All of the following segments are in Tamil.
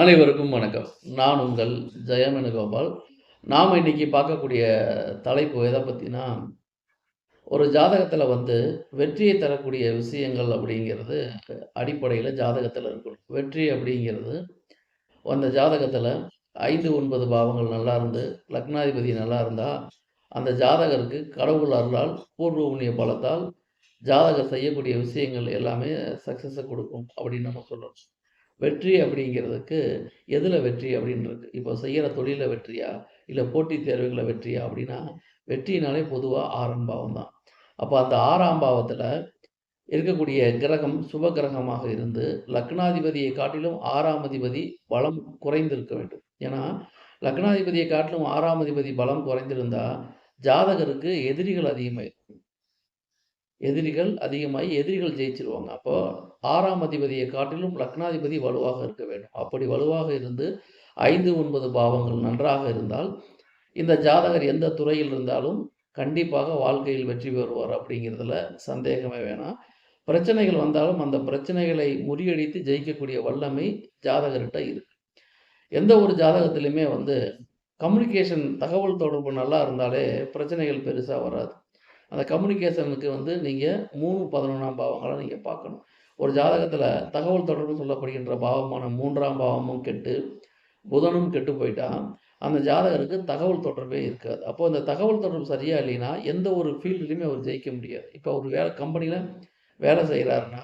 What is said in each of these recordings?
அனைவருக்கும் வணக்கம். நான் உங்கள் ஜெயமேனுகோபால் நாம் இன்னைக்கு பார்க்கக்கூடிய தலைப்பு எதை பற்றினா ஒரு ஜாதகத்தில் வந்து வெற்றியை தரக்கூடிய விஷயங்கள் அப்படிங்கிறது அடிப்படையில் ஜாதகத்தில் இருக்கணும். வெற்றி அப்படிங்கிறது அந்த ஜாதகத்தில் ஐந்து ஒன்பது பாவங்கள் நல்லா இருந்து லக்னாதிபதி நல்லா இருந்தால் அந்த ஜாதகருக்கு கடவுள் அருளால் பூர்வ புண்ணிய பலத்தால் ஜாதகர் செய்யக்கூடிய விஷயங்கள் எல்லாமே சக்ஸஸை கொடுக்கும் அப்படின்னு நம்ம சொல்லணும். வெற்றி அப்படிங்கிறதுக்கு எதில் வெற்றி அப்படின்றது? இப்போ செய்கிற தொழிலில் வெற்றியா? இல்லை போட்டித் தேர்வுகளில் வெற்றியா? அப்படின்னா வெற்றினாலே பொதுவாக ஆறாம் பாவம் தான். அப்போ அந்த ஆறாம் பாவத்தில் இருக்கக்கூடிய கிரகம் சுப கிரகமாக இருந்து லக்னாதிபதியை காட்டிலும் ஆறாம் அதிபதி பலம் குறைந்திருக்க வேண்டும். ஏன்னா லக்னாதிபதியை காட்டிலும் ஆறாம் அதிபதி பலம் குறைந்திருந்தால் ஜாதகருக்கு எதிரிகள் அதிகமாயிருக்கும் எதிரிகள் அதிகமாகி எதிரிகள் ஜெயிச்சிருவாங்க. அப்போ ஆறாம் அதிபதியை காட்டிலும் லக்னாதிபதி வலுவாக இருக்க வேண்டும். அப்படி வலுவாக இருந்து ஐந்து ஒன்பது பாவங்கள் நன்றாக இருந்தால் இந்த ஜாதகர் எந்த துறையில் இருந்தாலும் கண்டிப்பாக வாழ்க்கையில் வெற்றி பெறுவார் அப்படிங்கிறதுல சந்தேகமே வேணாம். பிரச்சனைகள் வந்தாலும் அந்த பிரச்சனைகளை முறியடித்து ஜெயிக்கக்கூடிய வல்லமை ஜாதகர்கிட்ட இருக்கு. எந்த ஒரு ஜாதகத்திலுமே வந்து கம்யூனிகேஷன் தகவல் தொடர்பு நல்லா இருந்தாலே பிரச்சனைகள் பெருசாக வராது. அந்த கம்யூனிகேஷனுக்கு வந்து நீங்கள் மூணு பதினொன்றாம் பாவங்களை நீங்கள் பார்க்கணும். ஒரு ஜாதகத்தில் தகவல் தொடர்பு சொல்லப்படுகின்ற பாவமான மூன்றாம் பாவமும் கெட்டு புதனும் கெட்டு போயிட்டால் அந்த ஜாதகருக்கு தகவல் தொடர்பே இருக்காது. அப்போது அந்த தகவல் தொடர்பு சரியாக இல்லைன்னா எந்த ஒரு ஃபீல்டுலையுமே அவர் ஜெயிக்க முடியாது. இப்போ ஒரு வேலை கம்பெனியில் வேலை செய்கிறாருன்னா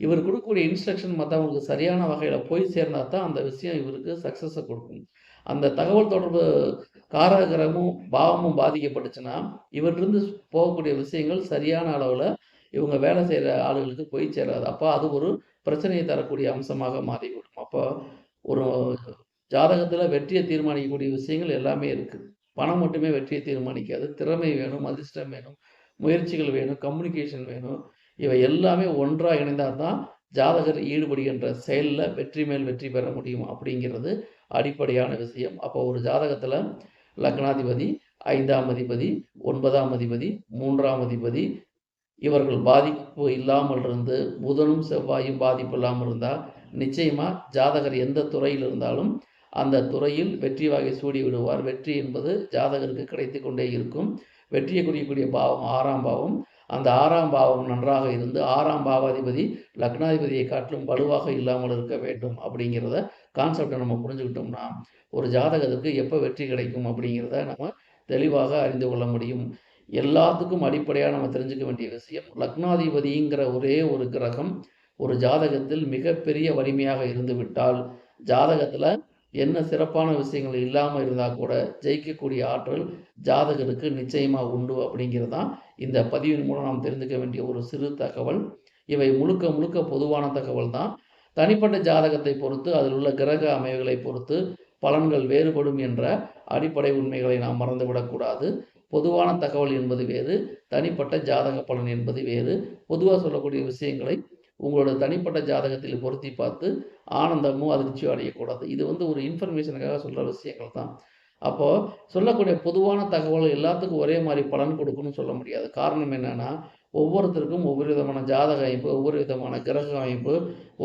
இவர் கொடுக்கக்கூடிய இன்ஸ்ட்ரக்ஷன் மற்றவங்களுக்கு சரியான வகையில் போய் சேர்ந்தா தான் அந்த விஷயம் இவருக்கு சக்ஸஸை கொடுக்கும். அந்த தகவல் தொடர்பு காரகிரகமும் பாவமும் பாதிக்கப்பட்டுச்சுன்னா இவற்றிலிருந்து போகக்கூடிய விஷயங்கள் சரியான அளவில் இவங்க வேலை செய்கிற ஆளுகளுக்கு போய் சேராது. அப்போ அது ஒரு பிரச்சனையை தரக்கூடிய அம்சமாக மாறிவிடும். அப்போ ஒரு ஜாதகத்தில் வெற்றியை தீர்மானிக்கக்கூடிய விஷயங்கள் எல்லாமே இருக்குது பணம் மட்டுமே வெற்றியை தீர்மானிக்காது. திறமை வேணும் அதிர்ஷ்டம் வேணும் முயற்சிகள் வேணும் கம்யூனிகேஷன் வேணும். இவை எல்லாமே ஒன்றாக இணைந்தால் தான் ஜாதகர் ஈடுபடுகின்ற செயலில் வெற்றி மேல் வெற்றி பெற முடியும் அப்படிங்கிறது அடிப்படையான விஷயம். அப்போ ஒரு ஜாதகத்தில் லக்னாதிபதி ஐந்தாம் அதிபதி ஒன்பதாம் அதிபதி மூன்றாம் அதிபதி இவர்கள் பாதிப்பு இல்லாமல் இருந்து புதனும் செவ்வாயும் பாதிப்பு இல்லாமல் இருந்தால் நிச்சயமாக ஜாதகர் எந்த துறையில் இருந்தாலும் அந்த துறையில் வெற்றி வகை சூடி விடுவார். வெற்றி என்பது ஜாதகருக்கு கிடைத்து கொண்டே இருக்கும். வெற்றியை குறிக்கக்கூடிய பாவம் ஆறாம் பாவம் அந்த ஆறாம் பாவம் நன்றாக இருந்து ஆறாம் பாவாதிபதி லக்னாதிபதியை காட்டிலும் வலுவாக இல்லாமல் இருக்க வேண்டும் அப்படிங்கிறத கான்செப்டை நம்ம புரிஞ்சுக்கிட்டோம்னா ஒரு ஜாதகத்துக்கு எப்போ வெற்றி கிடைக்கும் அப்படிங்கிறத நம்ம தெளிவாக அறிந்து கொள்ள முடியும். எல்லாத்துக்கும் அடிப்படையாக நம்ம தெரிஞ்சுக்க வேண்டிய விஷயம் லக்னாதிபதிங்கிற ஒரே ஒரு கிரகம் ஒரு ஜாதகத்தில் மிகப்பெரிய வலிமையாக இருந்துவிட்டால் ஜாதகத்தில் என்ன சிறப்பான விஷயங்கள் இல்லாமல் இருந்தால் கூட ஜெயிக்கக்கூடிய ஆற்றல் ஜாதகருக்கு நிச்சயமாக உண்டு அப்படிங்கிறது தான் இந்த பதிவின் மூலம் நாம் தெரிந்துக்க வேண்டிய ஒரு சிறு தகவல். இவை முழுக்க முழுக்க பொதுவான தகவல் தான் தனிப்பட்ட ஜாதகத்தை பொறுத்து அதில் உள்ள கிரக அமைவுகளை பொறுத்து பலன்கள் வேறுபடும் என்ற அடிப்படை உண்மைகளை நாம் மறந்துவிடக்கூடாது பொதுவான தகவல் என்பது வேறு தனிப்பட்ட ஜாதக பலன் என்பது வேறு. பொதுவாக சொல்லக்கூடிய விஷயங்களை உங்களோட தனிப்பட்ட ஜாதகத்தில் பொருத்தி பார்த்து ஆனந்தமும் அதிர்ச்சியும் அடையக்கூடாது. இது வந்து ஒரு இன்ஃபர்மேஷனுக்காக சொல்கிற விஷயங்கள் தான். அப்போது சொல்லக்கூடிய பொதுவான தகவல் எல்லாத்துக்கும் ஒரே மாதிரி பலன் கொடுக்கணும்னு சொல்ல முடியாது. காரணம் என்னென்னா ஒவ்வொருத்தருக்கும் ஒவ்வொரு விதமான ஜாதக அமைப்பு ஒவ்வொரு விதமான கிரக அமைப்பு.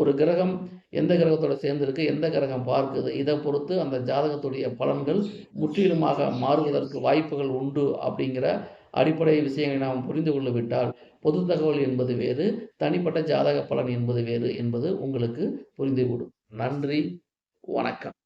ஒரு கிரகம் எந்த கிரகத்தோட சேர்ந்துருக்கு எந்த கிரகம் பார்க்குது இதை பொறுத்து அந்த ஜாதகத்துடைய பலன்கள் முற்றிலுமாக மாறுவதற்கு வாய்ப்புகள் உண்டு அப்படிங்கிற அடிப்படை விஷயங்களை நாம் புரிந்து கொள்ளவிட்டால் பொது தகவல் என்பது வேறு தனிப்பட்ட ஜாதக பலன் என்பது வேறு என்பது உங்களுக்கு புரிந்துவிடும். நன்றி வணக்கம்.